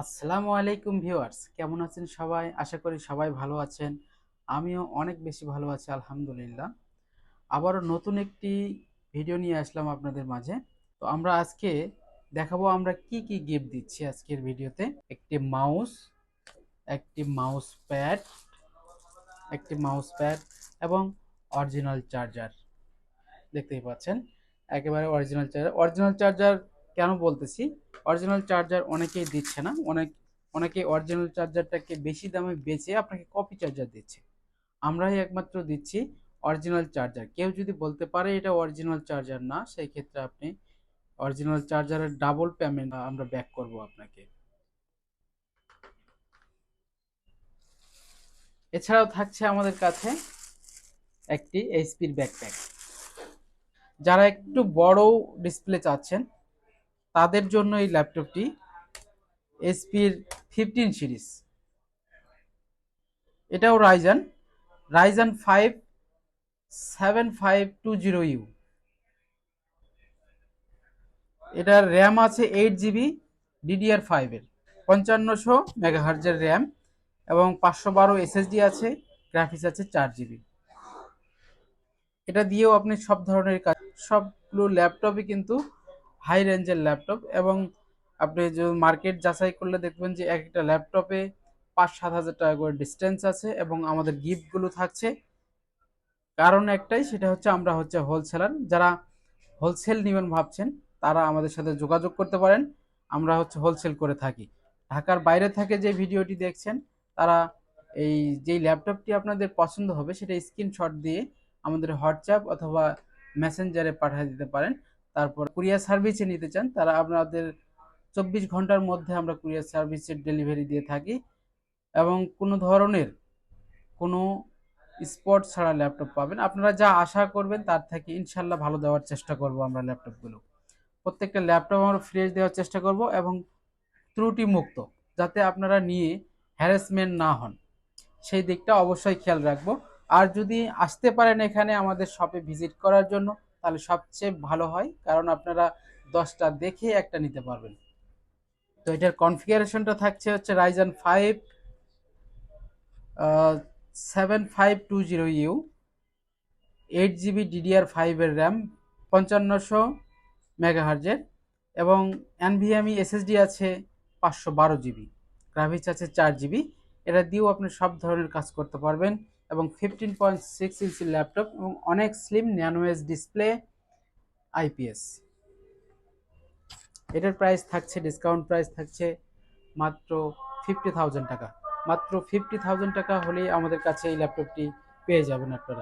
আসসালামু আলাইকুম ভিউয়ার্স, কেমন আছেন সবাই? আশা করি সবাই ভালো আছেন। আমিও অনেক বেশি ভালো আছি, আলহামদুলিল্লাহ। আবারও নতুন একটি ভিডিও নিয়ে আসলাম আপনাদের মাঝে। তো আমরা আজকে দেখাবো আমরা কি কি গিফট দিচ্ছি আজকের ভিডিওতে। একটি মাউস একটি মাউস প্যাড, একটি মাউস প্যাড এবং অরিজিনাল চার্জার। দেখতেই পাচ্ছেন? একেবারে অরিজিনাল চার্জার। অরিজিনাল চার্জার কেন বলতেছি? অরিজিনাল চার্জার অনেকেই দিচ্ছে না। অনেক, অনেকে অরিজিনাল চার্জারটাকে বেশি দামে বেচে আপনাকে কপি চার্জার দিচ্ছে। আমরাই একমাত্র দিচ্ছি অরিজিনাল চার্জার কেউ যদি বলতে পারে এটা অরিজিনাল চার্জার না সেই ক্ষেত্রে আপনি অরিজিনাল চার্জারের ডাবল পেমেন্ট আমরা ব্যাক করব আপনাকে। এছাড়াও থাকছে আমাদের কাছে একটি এইচপির ব্যাকপ্যাক যারা একটু বড় ডিসপ্লে চাচ্ছেন তাদের জন্য এই ল্যাপটপটি এসপির ফিফটিন সিরিজ এটাও Ryzen Ryzen five seven five two zero U এটার র্যাম আছে এইট জিবি ডিডিআর ফাইভের পঞ্চান্নশো মেগাহার্জের র্যাম এবং পাঁচশো বারো এসএসডি আছে গ্রাফিক্স আছে চার জিবি এটা দিয়েও আপনি সব ধরনের কাজ সবগুলো ল্যাপটপই কিন্তু হাই রেঞ্জের ল্যাপটপ এবং আপনি যে মার্কেট যাচাই করলে দেখবেন যে এক একটা ল্যাপটপে পাঁচ সাত হাজার টাকা করে ডিস্টেন্স আছে এবং আমাদের গিফটগুলো থাকছে। কারণ একটাই, সেটা হচ্ছে আমরা হচ্ছে হোলসেলার যারা হোলসেল নেবেন ভাবছেন, তারা আমাদের সাথে যোগাযোগ করতে পারেন। আমরা হচ্ছে হোলসেল করে থাকি। ঢাকার বাইরে থেকে যে ভিডিওটি দেখছেন, তারা এই যেই ল্যাপটপটি আপনাদের পছন্দ হবে, সেটা স্ক্রিনশট দিয়ে আমাদের হোয়াটসঅ্যাপ অথবা মেসেঞ্জারে পাঠিয়ে দিতে পারেন। তারপর কুরিয়ার সার্ভিসে নিতে চান, তারা আপনাদের চব্বিশ ঘণ্টার মধ্যে আমরা কুরিয়ার সার্ভিসের ডেলিভারি দিয়ে থাকি। এবং কোনো ধরনের কোনো স্পট ছাড়া ল্যাপটপ পাবেন। আপনারা যা আশা করবেন তার থেকে ইনশাল্লাহ ভালো দেওয়ার চেষ্টা করব আমরা ল্যাপটপগুলো। প্রত্যেকটা ল্যাপটপ আমরা ফ্রেশ দেওয়ার চেষ্টা করব এবং ত্রুটি মুক্ত যাতে আপনারা নিয়ে হ্যারাসমেন্ট না হন। সেই দিকটা অবশ্যই খেয়াল রাখব। আর যদি আসতে পারেন এখানে আমাদের শপে ভিজিট করার জন্য তাহলে সবচেয়ে ভালো হয়, কারণ আপনারা দশটা দেখে একটা নিতে পারবেন। তো এটার কনফিগারেশনটা থাকছে হচ্ছে Ryzen five seven five two zero U eight GB DDR ফাইভের র্যাম পঞ্চান্নশো মেগাহার্জের এবং এনভিএমই এসএসডি আছে পাঁচশো বারো জিবি গ্রাফিক্স আছে চার জিবি এটা দিয়েও আপনি সব ধরনের কাজ করতে পারবেন এবং fifteen point six inch laptop এবং অনেক স্লিম ন্যানোএস ডিসপ্লে আইপিএস এটার প্রাইস থাকছে ডিসকাউন্ট প্রাইস থাকছে মাত্র ফিফটি থাউজেন্ড টাকা। মাত্র ফিফটি থাউজেন্ড টাকা হলেই আমাদের কাছে এই ল্যাপটপটি পেয়ে যাবেন আপনারা।